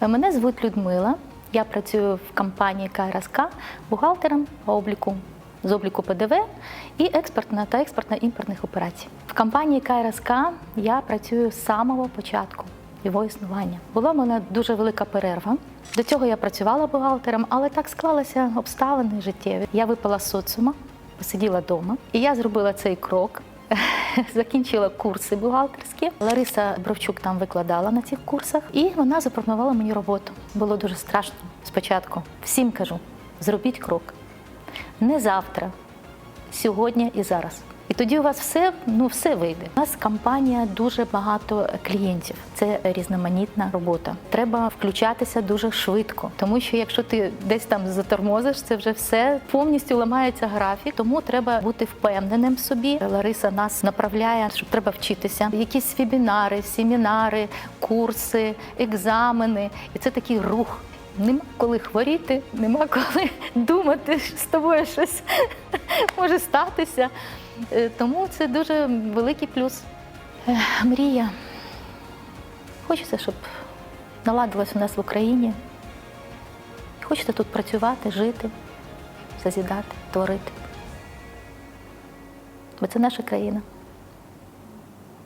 Мене звуть Людмила. Я працюю в компанії КРСК бухгалтером по обліку з обліку ПДВ і експортна та експортно-імпортних операцій. В компанії КРСК я працюю з самого початку його існування. Була в мене дуже велика перерва. До цього я працювала бухгалтером, але так склалися обставини життєві. Я випала з соціума, посиділа вдома, і я зробила цей крок. Закінчила курси бухгалтерські. Лариса Бровчук там викладала на цих курсах, і вона запропонувала мені роботу. Було дуже страшно спочатку. Всім кажу: зробіть крок. Не завтра, сьогодні і зараз. І тоді у вас все ну все вийде. У нас компанія дуже багато клієнтів. Це різноманітна робота. Треба включатися дуже швидко, тому що якщо ти десь там затормозиш, це вже все повністю ламається графік. Тому треба бути впевненим в собі. Лариса нас направляє, що треба вчитися. Якісь вебінари, семінари, курси, екзамени. І це такий рух. Нема коли хворіти, нема коли думати, що з тобою щось може статися. Е, Тому це дуже великий плюс. Е, Мрія. Хочеться, щоб наладилось у нас в Україні. Хочеться тут працювати, жити, зазідати, творити. Бо це наша країна.